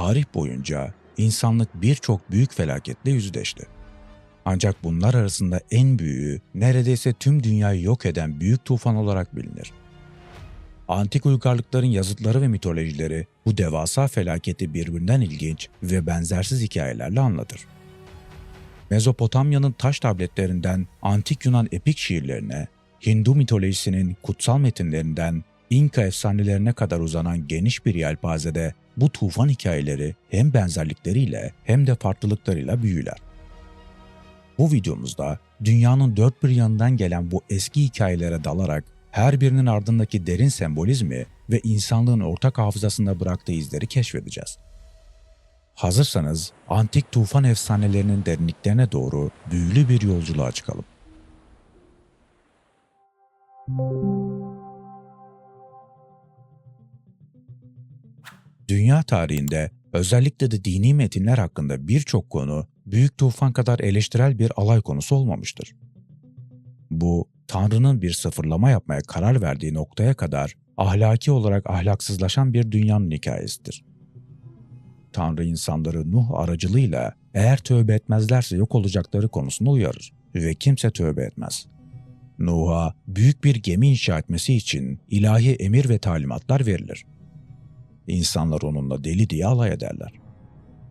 tarih boyunca insanlık birçok büyük felaketle yüzleşti. Ancak bunlar arasında en büyüğü neredeyse tüm dünyayı yok eden büyük tufan olarak bilinir. Antik uygarlıkların yazıtları ve mitolojileri bu devasa felaketi birbirinden ilginç ve benzersiz hikayelerle anlatır. Mezopotamya'nın taş tabletlerinden antik Yunan epik şiirlerine, Hindu mitolojisinin kutsal metinlerinden İnka efsanelerine kadar uzanan geniş bir yelpazede bu tufan hikayeleri hem benzerlikleriyle hem de farklılıklarıyla büyüler. Bu videomuzda dünyanın dört bir yanından gelen bu eski hikayelere dalarak her birinin ardındaki derin sembolizmi ve insanlığın ortak hafızasında bıraktığı izleri keşfedeceğiz. Hazırsanız antik tufan efsanelerinin derinliklerine doğru büyülü bir yolculuğa çıkalım. Dünya tarihinde özellikle de dini metinler hakkında birçok konu büyük tufan kadar eleştirel bir alay konusu olmamıştır. Bu, Tanrı'nın bir sıfırlama yapmaya karar verdiği noktaya kadar ahlaki olarak ahlaksızlaşan bir dünyanın hikayesidir. Tanrı insanları Nuh aracılığıyla eğer tövbe etmezlerse yok olacakları konusunda uyarır ve kimse tövbe etmez. Nuh'a büyük bir gemi inşa etmesi için ilahi emir ve talimatlar verilir. İnsanlar onunla deli diye alay ederler.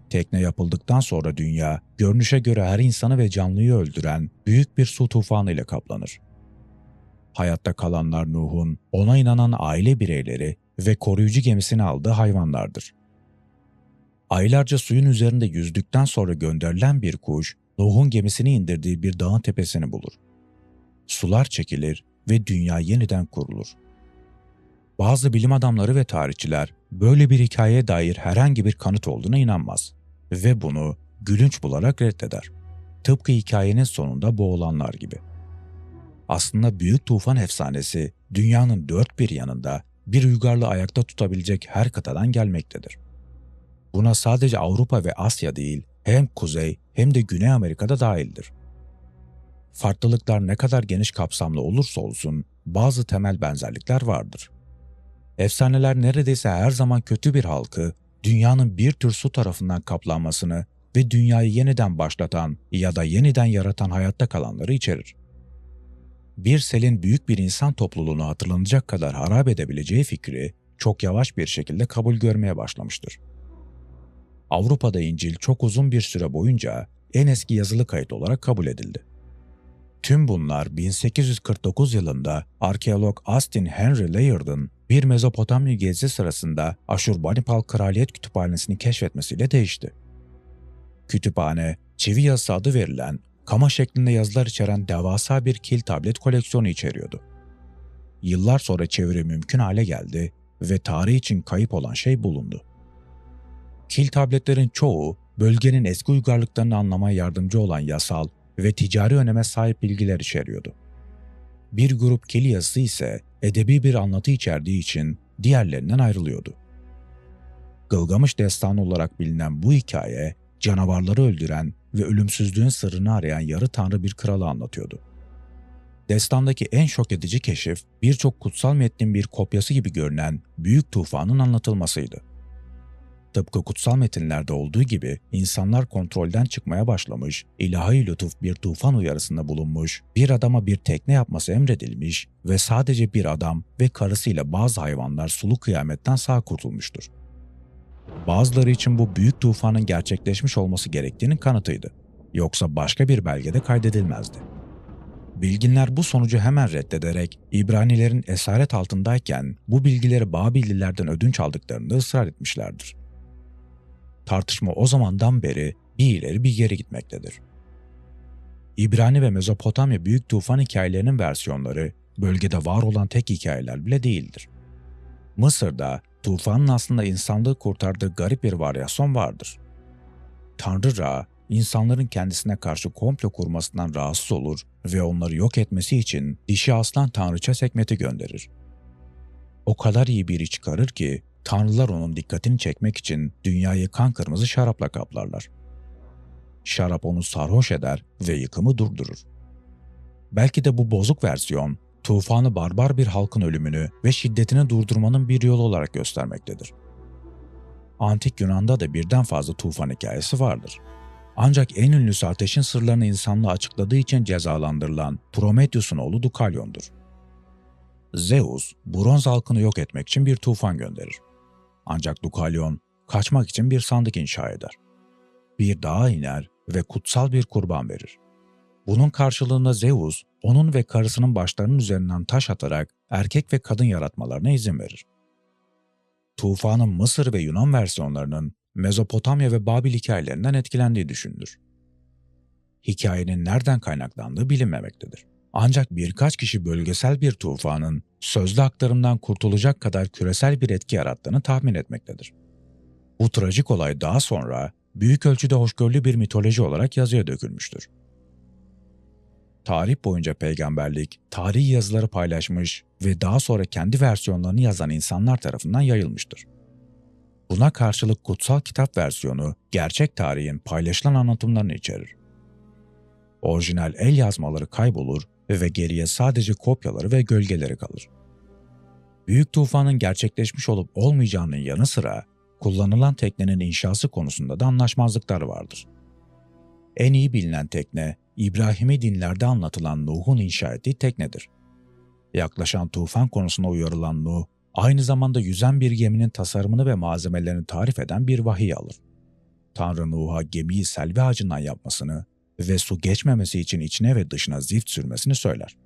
Tekne yapıldıktan sonra dünya, görünüşe göre her insanı ve canlıyı öldüren büyük bir su tufanı ile kaplanır. Hayatta kalanlar Nuh'un, ona inanan aile bireyleri ve koruyucu gemisini aldığı hayvanlardır. Aylarca suyun üzerinde yüzdükten sonra gönderilen bir kuş, Nuh'un gemisini indirdiği bir dağın tepesini bulur. Sular çekilir ve dünya yeniden kurulur. Bazı bilim adamları ve tarihçiler böyle bir hikayeye dair herhangi bir kanıt olduğuna inanmaz ve bunu gülünç bularak reddeder. Tıpkı hikayenin sonunda boğulanlar gibi. Aslında büyük tufan efsanesi dünyanın dört bir yanında bir uygarlığı ayakta tutabilecek her kıtadan gelmektedir. Buna sadece Avrupa ve Asya değil, hem Kuzey hem de Güney Amerika'da dahildir. Farklılıklar ne kadar geniş kapsamlı olursa olsun bazı temel benzerlikler vardır. Efsaneler neredeyse her zaman kötü bir halkı, dünyanın bir tür su tarafından kaplanmasını ve dünyayı yeniden başlatan ya da yeniden yaratan hayatta kalanları içerir. Bir selin büyük bir insan topluluğunu hatırlanacak kadar harap edebileceği fikri çok yavaş bir şekilde kabul görmeye başlamıştır. Avrupa'da İncil çok uzun bir süre boyunca en eski yazılı kayıt olarak kabul edildi. Tüm bunlar 1849 yılında arkeolog Austin Henry Layard'ın bir Mezopotamya gezisi sırasında Aşurbanipal Kraliyet Kütüphanesi'ni keşfetmesiyle değişti. Kütüphane, çivi yazısı adı verilen, kama şeklinde yazılar içeren devasa bir kil tablet koleksiyonu içeriyordu. Yıllar sonra çeviri mümkün hale geldi ve tarih için kayıp olan şey bulundu. Kil tabletlerin çoğu, bölgenin eski uygarlıklarını anlamaya yardımcı olan yasal ve ticari öneme sahip bilgiler içeriyordu. Bir grup kil yazısı ise edebi bir anlatı içerdiği için diğerlerinden ayrılıyordu. Gılgamış destanı olarak bilinen bu hikaye, canavarları öldüren ve ölümsüzlüğün sırrını arayan yarı tanrı bir kralı anlatıyordu. Destandaki en şok edici keşif, birçok kutsal metnin bir kopyası gibi görünen büyük tufanın anlatılmasıydı. Tıpkı kutsal metinlerde olduğu gibi insanlar kontrolden çıkmaya başlamış, ilahi lütuf bir tufan uyarısında bulunmuş, bir adama bir tekne yapması emredilmiş ve sadece bir adam ve karısıyla bazı hayvanlar sulu kıyametten sağ kurtulmuştur. Bazıları için bu büyük tufanın gerçekleşmiş olması gerektiğinin kanıtıydı. Yoksa başka bir belgede kaydedilmezdi. Bilginler bu sonucu hemen reddederek İbranilerin esaret altındayken bu bilgileri Babillilerden ödünç aldıklarında ısrar etmişlerdir. Tartışma o zamandan beri bir ileri bir geri gitmektedir. İbrani ve Mezopotamya büyük tufan hikayelerinin versiyonları bölgede var olan tek hikayeler bile değildir. Mısır'da tufanın aslında insanlığı kurtardığı garip bir varyasyon vardır. Tanrı Ra, insanların kendisine karşı komplo kurmasından rahatsız olur ve onları yok etmesi için dişi aslan tanrıça Sekmet'i gönderir. O kadar iyi biri çıkarır ki Tanrılar onun dikkatini çekmek için dünyayı kan kırmızı şarapla kaplarlar. Şarap onu sarhoş eder ve yıkımı durdurur. Belki de bu bozuk versiyon, tufanı barbar bir halkın ölümünü ve şiddetini durdurmanın bir yolu olarak göstermektedir. Antik Yunan'da da birden fazla tufan hikayesi vardır. Ancak en ünlüsü ateşin sırlarını insanlığa açıkladığı için cezalandırılan Prometheus'un oğlu Dukalyon'dur. Zeus, bronz halkını yok etmek için bir tufan gönderir. Ancak Dukalyon, kaçmak için bir sandık inşa eder. Bir dağa iner ve kutsal bir kurban verir. Bunun karşılığında Zeus, onun ve karısının başlarının üzerinden taş atarak erkek ve kadın yaratmalarına izin verir. Tufanın Mısır ve Yunan versiyonlarının Mezopotamya ve Babil hikayelerinden etkilendiği düşünülür. Hikayenin nereden kaynaklandığı bilinmemektedir. Ancak birkaç kişi bölgesel bir tufanın sözlü aktarımdan kurtulacak kadar küresel bir etki yarattığını tahmin etmektedir. Bu trajik olay daha sonra büyük ölçüde hoşgörülü bir mitoloji olarak yazıya dökülmüştür. Tarih boyunca peygamberlik, tarihi yazıları paylaşmış ve daha sonra kendi versiyonlarını yazan insanlar tarafından yayılmıştır. Buna karşılık kutsal kitap versiyonu gerçek tarihin paylaşılan anlatımlarını içerir. Orijinal el yazmaları kaybolur ve geriye sadece kopyaları ve gölgeleri kalır. Büyük tufanın gerçekleşmiş olup olmayacağının yanı sıra kullanılan teknenin inşası konusunda da anlaşmazlıklar vardır. En iyi bilinen tekne, İbrahimi dinlerde anlatılan Nuh'un inşa ettiği teknedir. Yaklaşan tufan konusuna uyarılan Nuh, aynı zamanda yüzen bir geminin tasarımını ve malzemelerini tarif eden bir vahiy alır. Tanrı Nuh'a gemiyi selvi ağacından yapmasını ve su geçmemesi için içine ve dışına zift sürmesini söyler.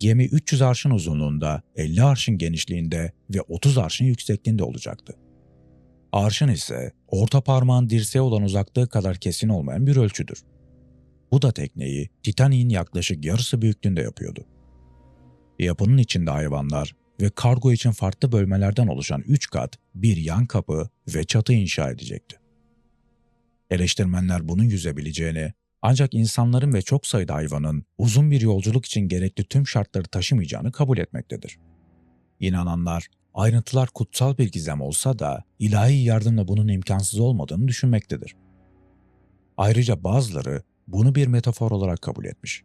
Gemi 300 arşın uzunluğunda, 50 arşın genişliğinde ve 30 arşın yüksekliğinde olacaktı. Arşın ise orta parmağın dirseğe olan uzaklığı kadar kesin olmayan bir ölçüdür. Bu da tekneyi Titanic'in yaklaşık yarısı büyüklüğünde yapıyordu. Yapının içinde hayvanlar ve kargo için farklı bölmelerden oluşan üç kat, bir yan kapı ve çatı inşa edecekti. Eleştirmenler bunun yüzebileceğini ancak insanların ve çok sayıda hayvanın uzun bir yolculuk için gerekli tüm şartları taşımayacağını kabul etmektedir. İnananlar, ayrıntılar kutsal bir gizem olsa da ilahi yardımla bunun imkansız olmadığını düşünmektedir. Ayrıca bazıları bunu bir metafor olarak kabul etmiş.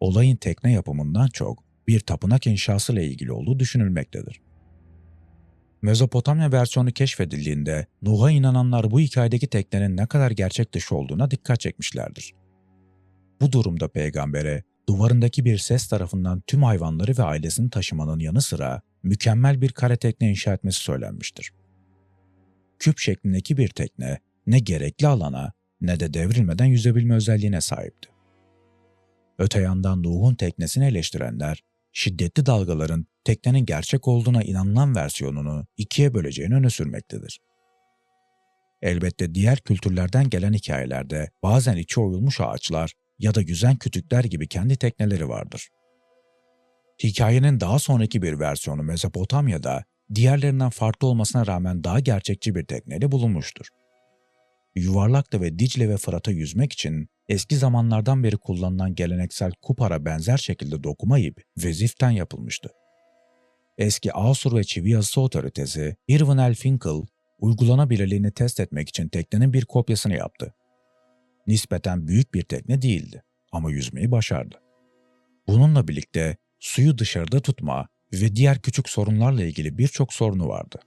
Olayın tekne yapımından çok bir tapınak inşası ile ilgili olduğu düşünülmektedir. Mezopotamya versiyonu keşfedildiğinde Nuh'a inananlar bu hikayedeki teknenin ne kadar gerçek dışı olduğuna dikkat çekmişlerdir. Bu durumda peygambere duvarındaki bir ses tarafından tüm hayvanları ve ailesini taşımanın yanı sıra mükemmel bir kare tekne inşa etmesi söylenmiştir. Küp şeklindeki bir tekne ne gerekli alana ne de devrilmeden yüzebilme özelliğine sahipti. Öte yandan Nuh'un teknesini eleştirenler, şiddetli dalgaların teknenin gerçek olduğuna inanılan versiyonunu ikiye böleceğini öne sürmektedir. Elbette diğer kültürlerden gelen hikayelerde bazen içi oyulmuş ağaçlar ya da yüzen kütükler gibi kendi tekneleri vardır. Hikayenin daha sonraki bir versiyonu Mezopotamya'da diğerlerinden farklı olmasına rağmen daha gerçekçi bir tekneyle bulunmuştur. Yuvarlakta ve Dicle ve Fırat'a yüzmek için eski zamanlardan beri kullanılan geleneksel kupara benzer şekilde dokuma ip ve ziften yapılmıştı. Eski Asur ve çivi yazısı otoritesi Irvin L. Finkel, uygulanabilirliğini test etmek için teknenin bir kopyasını yaptı. Nispeten büyük bir tekne değildi ama yüzmeyi başardı. Bununla birlikte suyu dışarıda tutma ve diğer küçük sorunlarla ilgili birçok sorunu vardı.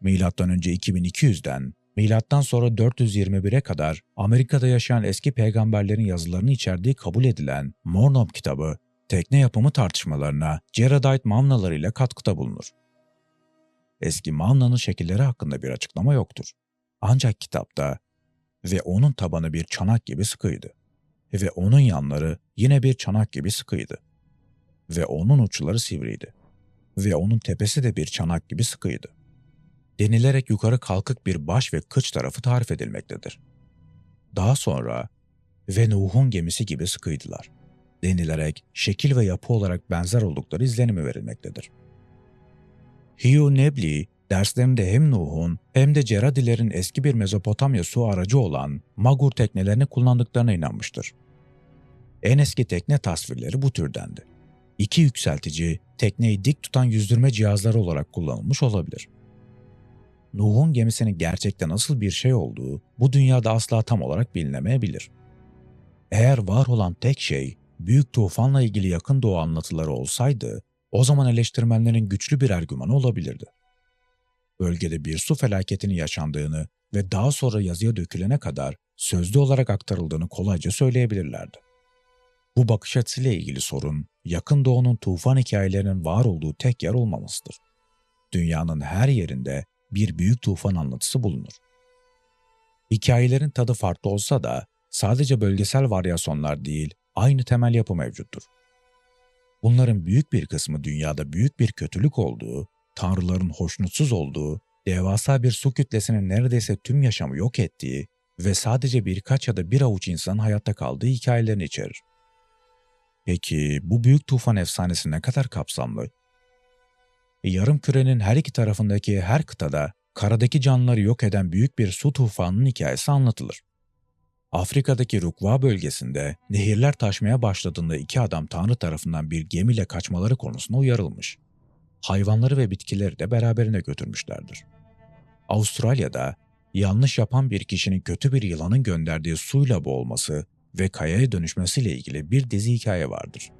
Milattan önce 2200'den milattan sonra 421'e kadar Amerika'da yaşayan eski peygamberlerin yazılarını içerdiği kabul edilen Mormon kitabı tekne yapımı tartışmalarına Jaredite mavnaları ile katkıda bulunur. Eski mavnanın şekilleri hakkında bir açıklama yoktur. Ancak kitapta ve onun tabanı bir çanak gibi sıkıydı ve onun yanları yine bir çanak gibi sıkıydı ve onun uçları sivriydi ve onun tepesi de bir çanak gibi sıkıydı. Denilerek yukarı kalkık bir baş ve kıç tarafı tarif edilmektedir. Daha sonra ve Nuh'un gemisi gibi sıkıydılar. Denilerek şekil ve yapı olarak benzer oldukları izlenimi verilmektedir. Hugh Nebley, derslerinde hem Nuh'un hem de Ceradilerin eski bir Mezopotamya su aracı olan Magur teknelerini kullandıklarına inanmıştır. En eski tekne tasvirleri bu türdendi. İki yükseltici, tekneyi dik tutan yüzdürme cihazları olarak kullanılmış olabilir. Nuh'un gemisinin gerçekte nasıl bir şey olduğu bu dünyada asla tam olarak bilinemeyebilir. Eğer var olan tek şey büyük tufanla ilgili yakın doğu anlatıları olsaydı, o zaman eleştirmenlerin güçlü bir argümanı olabilirdi. Bölgede bir su felaketinin yaşandığını ve daha sonra yazıya dökülene kadar sözlü olarak aktarıldığını kolayca söyleyebilirlerdi. Bu bakış açısıyla ilgili sorun, yakın doğunun tufan hikayelerinin var olduğu tek yer olmamasıdır. Dünyanın her yerinde bir büyük tufan anlatısı bulunur. Hikayelerin tadı farklı olsa da sadece bölgesel varyasyonlar değil, aynı temel yapı mevcuttur. Bunların büyük bir kısmı dünyada büyük bir kötülük olduğu, tanrıların hoşnutsuz olduğu, devasa bir su kütlesinin neredeyse tüm yaşamı yok ettiği ve sadece birkaç ya da bir avuç insanın hayatta kaldığı hikayelerini içerir. Peki bu büyük tufan efsanesi ne kadar kapsamlı? Yarım kürenin her iki tarafındaki her kıtada karadaki canlıları yok eden büyük bir su tufanının hikayesi anlatılır. Afrika'daki Rukva bölgesinde nehirler taşmaya başladığında iki adam Tanrı tarafından bir gemiyle kaçmaları konusunda uyarılmış. Hayvanları ve bitkileri de beraberine götürmüşlerdir. Avustralya'da yanlış yapan bir kişinin kötü bir yılanın gönderdiği suyla boğulması ve kayaya dönüşmesiyle ilgili bir dizi hikaye vardır.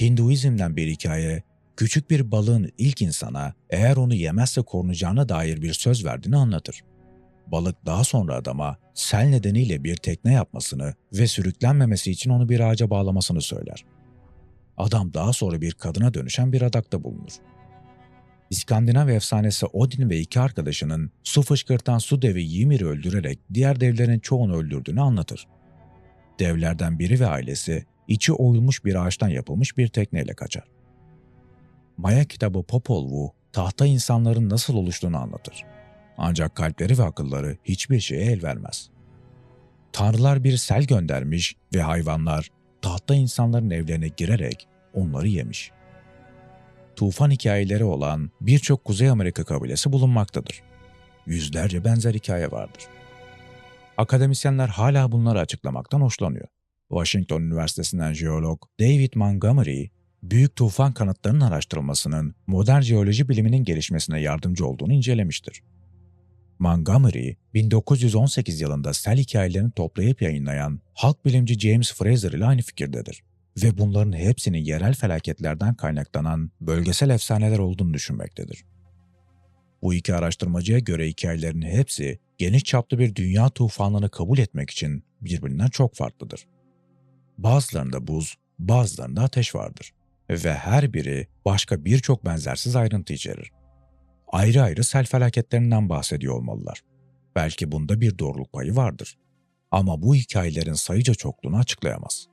Hinduizm'den bir hikaye, küçük bir balığın ilk insana eğer onu yemezse korunacağına dair bir söz verdiğini anlatır. Balık daha sonra adama sel nedeniyle bir tekne yapmasını ve sürüklenmemesi için onu bir ağaca bağlamasını söyler. Adam daha sonra bir kadına dönüşen bir adakta bulunur. İskandinav efsanesi Odin ve iki arkadaşının su fışkırtan su devi Ymir'i öldürerek diğer devlerin çoğunu öldürdüğünü anlatır. Devlerden biri ve ailesi içi oyulmuş bir ağaçtan yapılmış bir tekneyle kaçar. Maya kitabı Popol Vuh, tahta insanların nasıl oluştuğunu anlatır. Ancak kalpleri ve akılları hiçbir şeye el vermez. Tanrılar bir sel göndermiş ve hayvanlar tahta insanların evlerine girerek onları yemiş. Tufan hikayeleri olan birçok Kuzey Amerika kabilesi bulunmaktadır. Yüzlerce benzer hikaye vardır. Akademisyenler hala bunları açıklamaktan hoşlanıyor. Washington Üniversitesi'nden jeolog David Montgomery, büyük tufan kanıtlarının araştırılmasının modern jeoloji biliminin gelişmesine yardımcı olduğunu incelemiştir. Montgomery, 1918 yılında sel hikayelerini toplayıp yayınlayan halk bilimci James Fraser ile aynı fikirdedir ve bunların hepsinin yerel felaketlerden kaynaklanan bölgesel efsaneler olduğunu düşünmektedir. Bu iki araştırmacıya göre hikayelerin hepsi geniş çaplı bir dünya tufanını kabul etmek için birbirinden çok farklıdır. Bazılarında buz, bazılarında ateş vardır ve her biri başka birçok benzersiz ayrıntı içerir. Ayrı ayrı sel felaketlerinden bahsediyor olmalılar. Belki bunda bir doğruluk payı vardır. Ama bu hikayelerin sayıca çokluğunu açıklayamaz.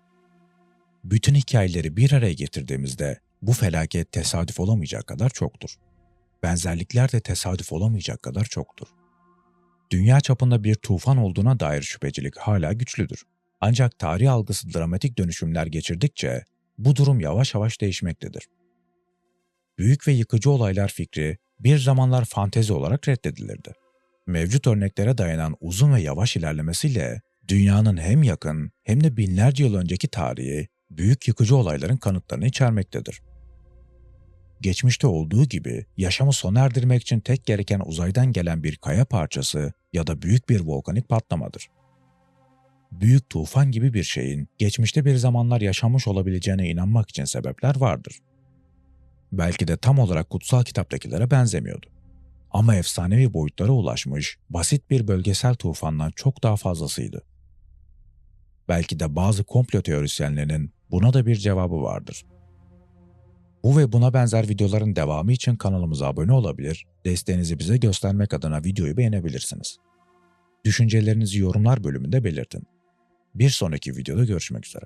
Bütün hikayeleri bir araya getirdiğimizde bu felaket tesadüf olamayacak kadar çoktur. Benzerlikler de tesadüf olamayacak kadar çoktur. Dünya çapında bir tufan olduğuna dair şüphecilik hala güçlüdür. Ancak tarih algısı dramatik dönüşümler geçirdikçe bu durum yavaş yavaş değişmektedir. Büyük ve yıkıcı olaylar fikri bir zamanlar fantezi olarak reddedilirdi. Mevcut örneklere dayanan uzun ve yavaş ilerlemesiyle dünyanın hem yakın hem de binlerce yıl önceki tarihi büyük yıkıcı olayların kanıtlarını içermektedir. Geçmişte olduğu gibi yaşamı sona erdirmek için tek gereken uzaydan gelen bir kaya parçası ya da büyük bir volkanik patlamadır. Büyük tufan gibi bir şeyin geçmişte bir zamanlar yaşanmış olabileceğine inanmak için sebepler vardır. Belki de tam olarak kutsal kitaptakilere benzemiyordu. Ama efsanevi boyutlara ulaşmış, basit bir bölgesel tufandan çok daha fazlasıydı. Belki de bazı komplo teorisyenlerinin buna da bir cevabı vardır. Bu ve buna benzer videoların devamı için kanalımıza abone olabilir, desteğinizi bize göstermek adına videoyu beğenebilirsiniz. Düşüncelerinizi yorumlar bölümünde belirtin. Bir sonraki videoda görüşmek üzere.